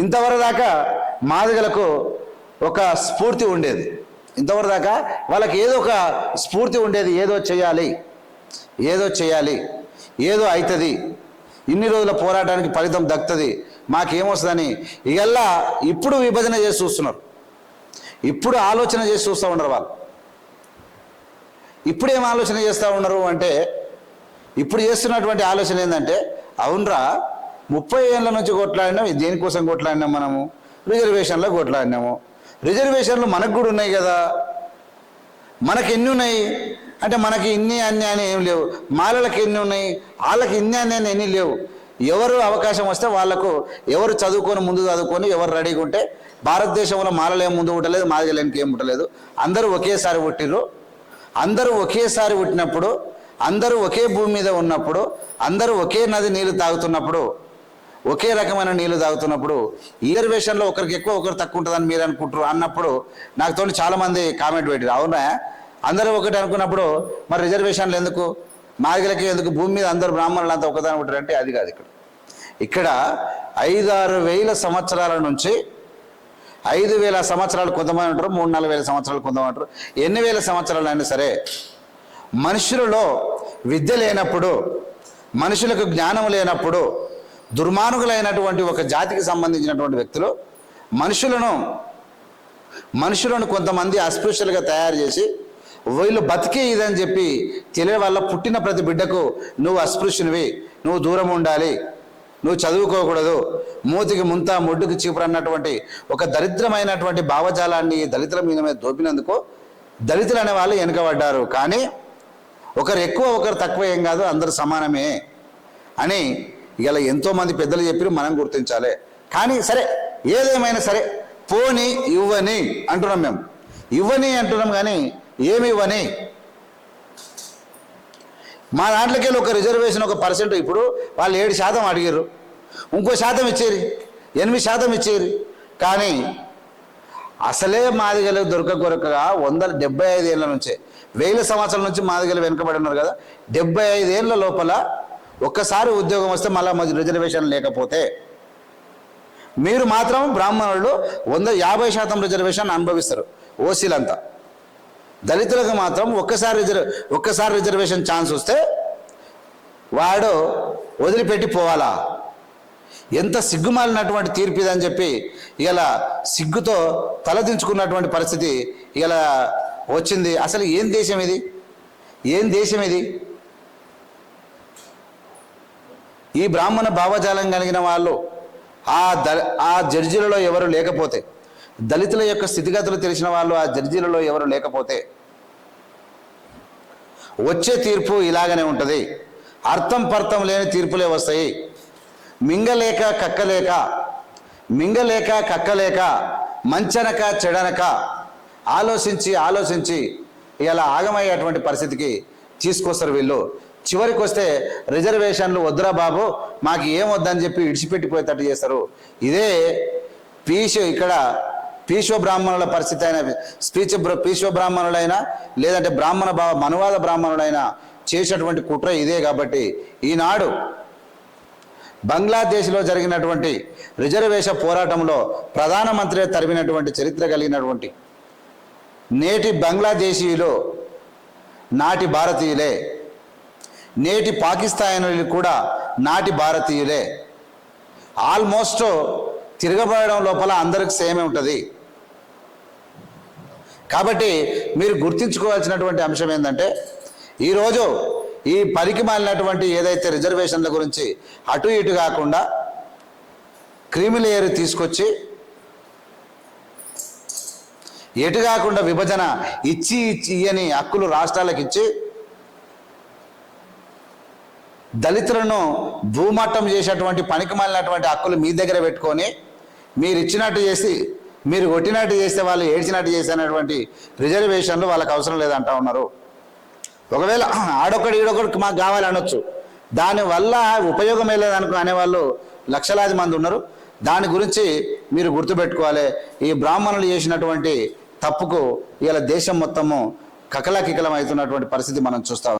ఇంతవరకు దాకా మాదిగలకు ఒక స్ఫూర్తి ఉండేది. ఇంతవరకు దాకా వాళ్ళకి ఏదో ఒక స్ఫూర్తి ఉండేది. ఏదో చేయాలి ఏదో చేయాలి ఏదో అవుతుంది ఇన్ని రోజుల పోరాటానికి ఫలితం దక్కుతుంది. మాకేమొస్తుందని ఇవల్లా ఇప్పుడు విభజన చేసి చూస్తున్నారు. ఇప్పుడు ఆలోచన చేసి చూస్తూ ఉన్నారు వాళ్ళు. ఇప్పుడు ఏం ఆలోచన చేస్తూ ఉన్నారు అంటే ఇప్పుడు చేస్తున్నటువంటి ఆలోచన ఏంటంటే అవునరా ముప్పై ఏళ్ళ నుంచి కొట్లాడినాం దేనికోసం కొట్లాడినాం మనము? రిజర్వేషన్లో కొట్లాడినాము. రిజర్వేషన్లు మనకు కూడా ఉన్నాయి కదా? మనకి ఎన్ని ఉన్నాయి? అంటే మనకి ఇన్ని అన్ని అని ఏం లేవు. మాలలకు ఎన్ని ఉన్నాయి? వాళ్ళకి ఇన్ని అన్ని అని ఎన్ని లేవు? ఎవరు అవకాశం వస్తే వాళ్ళకు ఎవరు చదువుకొని ముందు చదువుకొని ఎవరు రెడీగా ఉంటే భారతదేశంలో మాలలు ఏం ముందు ఉండలేదు మాదిగలేనికి ఏం ఉండలేదు అందరూ ఒకేసారి పుట్టిర్రు. అందరూ ఒకేసారి పుట్టినప్పుడు అందరూ ఒకే భూమి మీద ఉన్నప్పుడు అందరూ ఒకే నది నీళ్ళు తాగుతున్నప్పుడు ఒకే రకమైన నీళ్ళు తాగుతున్నప్పుడు రిజర్వేషన్లో ఒకరికి ఎక్కువ ఒకరు తక్కువ ఉంటుందని మీరు అనుకుంటారు అన్నప్పుడు నాకు చాలామంది కామెంట్ పెట్టారు అవునా? అందరూ ఒకటి అనుకున్నప్పుడు మరి రిజర్వేషన్లు ఎందుకు? మాదిగలకి ఎందుకు? భూమి మీద అందరూ బ్రాహ్మణులు అంతా ఒకదాని ఉంటారంటే అది కాదు ఇక్కడ. ఇక్కడ ఐదారు వేల సంవత్సరాల నుంచి ఐదు వేల సంవత్సరాలు కొంతమంది ఉంటారు మూడు నాలుగు వేల సంవత్సరాలు కొంతమంది ఉంటారు. ఎన్ని వేల సంవత్సరాలు అయినా సరే మనుషులలో విద్య లేనప్పుడు మనుషులకు జ్ఞానం లేనప్పుడు దుర్మార్గులైనటువంటి ఒక జాతికి సంబంధించినటువంటి వ్యక్తులు మనుషులను మనుషులను కొంతమంది అస్పృశ్యులుగా తయారు చేసి వీళ్ళు బతికే ఇదని చెప్పి తెలియ వల్ల పుట్టిన ప్రతి బిడ్డకు నువ్వు అస్పృశ్యునివి నువ్వు దూరం ఉండాలి నువ్వు చదువుకోకూడదు మూతికి ముంత ముడ్డుకు చీపురు అన్నటువంటి ఒక దరిద్రమైనటువంటి భావజాలాన్ని దళితుల మీద మీద దోపినందుకు దళితులు అనే వాళ్ళు వెనుకబడ్డారు. కానీ ఒకరు ఎక్కువ ఒకరు తక్కువ ఏం కాదు అందరూ సమానమే అని ఇలా ఎంతోమంది పెద్దలు చెప్పిన మనం గుర్తించాలి. కానీ సరే ఏదేమైనా సరే పోని ఇవ్వని అంటున్నాం మేము. ఇవ్వని అంటున్నాం కానీ ఏమి ఇవ్వని? మా దాంట్లోకి వెళ్ళి ఒక రిజర్వేషన్ ఒక పర్సెంట్ ఇప్పుడు వాళ్ళు ఏడు శాతం అడిగారు ఇంకో శాతం ఇచ్చేరు ఎనిమిది శాతం ఇచ్చేరు. కానీ అసలే మాదిగలు దొరక కొరకగా వందల డెబ్బై ఐదు ఏళ్ళ నుంచే వేల సంవత్సరాల నుంచి మాదిగలు వెనుకబడి ఉన్నారు కదా డెబ్బై ఐదు ఏళ్ళ లోపల ఒక్కసారి ఉద్యోగం వస్తే మళ్ళీ రిజర్వేషన్ లేకపోతే మీరు మాత్రం బ్రాహ్మణులు వంద యాభై శాతం రిజర్వేషన్ అనుభవిస్తారు ఓసీలంతా. దళితులకు మాత్రం ఒక్కసారి రిజర్వ్ ఒక్కసారి రిజర్వేషన్ ఛాన్స్ వస్తే వాడు వదిలిపెట్టి పోవాలా? ఎంత సిగ్గుమాలినటువంటి తీర్పు ఇదని చెప్పి ఇలా సిగ్గుతో తలదించుకున్నటువంటి పరిస్థితి ఇలా వచ్చింది. అసలు ఏం దేశం ఇది? ఏం దేశం ఇది? ఈ బ్రాహ్మణ భావజాలం కలిగిన వాళ్ళు ఆ ద ఆ జడ్జీలలో ఎవరు లేకపోతే దళితుల యొక్క స్థితిగతులు తెలిసిన వాళ్ళు ఆ జడ్జీలలో ఎవరు లేకపోతే వచ్చే తీర్పు ఇలాగనే ఉంటుంది. అర్థం పర్థం లేని తీర్పులే వస్తాయి. మింగలేక కక్కలేక మింగలేక కక్కలేక మంచనక చెడనక ఆలోచించి ఆలోచించి ఇలా ఆగమయ్యేటువంటి పరిస్థితికి తీసుకొస్తారు వీళ్ళు. చివరికి వస్తే రిజర్వేషన్లు వద్దురా బాబు మాకు ఏం వద్దని చెప్పి ఇడిచిపెట్టిపోయేటట్టు చేస్తారు. ఇదే పీషు ఇక్కడ పీశ్వ బ్రాహ్మణుల పరిస్థితి అయిన స్పీచ్ పీశ్వ బ్రాహ్మణులైనా లేదంటే బ్రాహ్మణ భావ మనువాద బ్రాహ్మణులైనా చేసినటువంటి కుట్ర ఇదే కాబట్టి ఈనాడు బంగ్లాదేశ్లో జరిగినటువంటి రిజర్వేష పోరాటంలో ప్రధానమంత్రి తరిమినటువంటి చరిత్ర కలిగినటువంటి నేటి బంగ్లాదేశీయులు నాటి భారతీయులే. నేటి పాకిస్తానీలు కూడా నాటి భారతీయులే. ఆల్మోస్ట్ తిరగబడడం లోపల అందరికి సేమే ఉంటుంది. కాబట్టి మీరు గుర్తించుకోవాల్సినటువంటి అంశం ఏంటంటే ఈరోజు ఈ పనికి మాలినటువంటి ఏదైతే రిజర్వేషన్ల గురించి అటు ఇటు కాకుండా క్రిమిలేయర్ తీసుకొచ్చి ఎటు కాకుండా విభజన ఇచ్చి ఇచ్చి ఇయ్యని హక్కులు రాష్ట్రాలకు ఇచ్చి దళితులను భూమట్టం చేసేటువంటి పనికి మాలినటువంటి హక్కులు మీ దగ్గర పెట్టుకొని మీరు ఇచ్చినట్టు చేసి మీరు కొట్టినట్టు చేస్తే వాళ్ళు ఏడ్చినట్టు చేసినటువంటి రిజర్వేషన్లు వాళ్ళకి అవసరం లేదంటా ఉన్నారు. ఒకవేళ ఆడొకడు ఈడొకడికి మాకు కావాలనొచ్చు దానివల్ల ఉపయోగం లేదనుకో అనేవాళ్ళు లక్షలాది మంది ఉన్నారు. దాని గురించి మీరు గుర్తుపెట్టుకోవాలి. ఈ బ్రాహ్మణులు చేసినటువంటి తప్పుకు ఇలా దేశం మొత్తము కకలకికలం అవుతున్నటువంటి పరిస్థితి మనం చూస్తాం